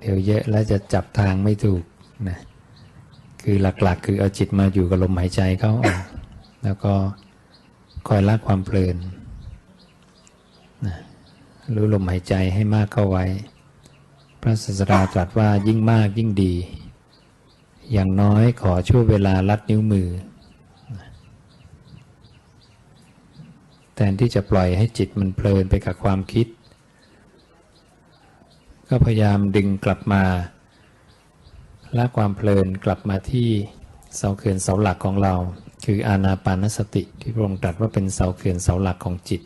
เดี๋ยวเยอะแล้วจะจับทางไม่ถูกนะคือหลักๆ คือเอาจิตมาอยู่กับลมหายใจเข้าออกแล้วก็คอยละความเพลินนะรู้ลมหายใจให้มากเข้าไว้ พระศาสดาตรัสว่ายิ่งมากยิ่งดี อย่างน้อยขอช่วเวลาลัดนิ้วมือแทนที่จะปล่อยให้จิตมันเพลินไปกับความคิด ก็พยายามดึงกลับมาละความเพลินกลับมาที่เสาเขื่อนเสาหลักของเรา คืออานาปานสติที่พระองค์ตรัสว่าเป็นเสาเขื่อนเสาหลักของจิต